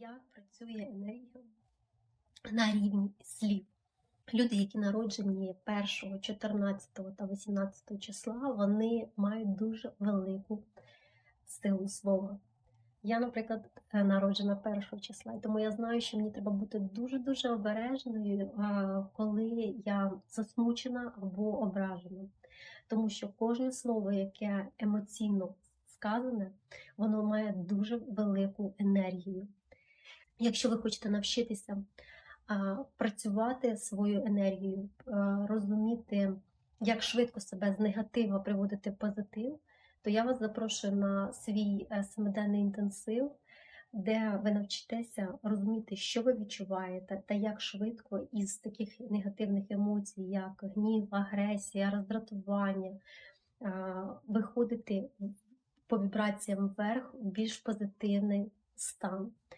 як працює енергія на рівні слів. Люди, які народжені 1, 14 та 18 числа, вони мають дуже велику силу слова. Я, наприклад, народжена 1 числа, тому я знаю, що мені треба бути дуже-дуже обережною, коли я засмучена або ображена. Тому що кожне слово, яке емоційно сказане, воно має дуже велику енергію. Якщо ви хочете навчитися працювати свою енергію, розуміти, як швидко себе з негатива приводити в позитив, то я вас запрошую на свій е, семиденний інтенсив, де ви навчитеся розуміти, що ви відчуваєте, та як швидко із таких негативних емоцій, як гнів, агресія, роздратування, виходити по вібраціям вверх в більш позитивний стан.